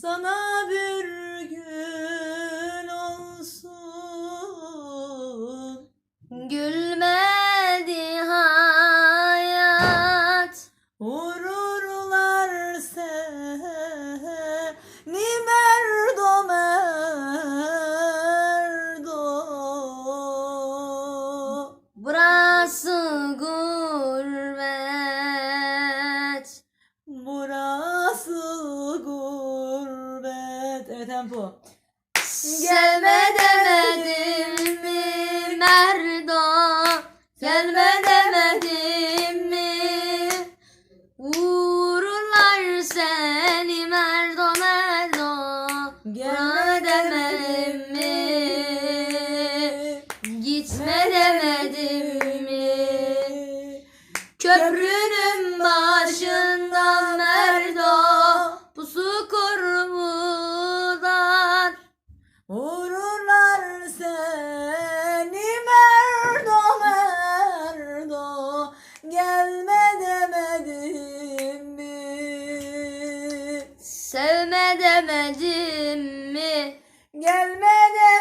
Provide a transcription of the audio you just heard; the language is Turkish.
Sana bir gün olsun. Gülmedi Evet tempo Gelme demedim mi Merdo? Gelme demedim mi? Vururlar seni Merdo Merdo. Gelme demedim mi? Gitme demedim mi? Köprünün başında Sevme demedim mi? Gelme demedim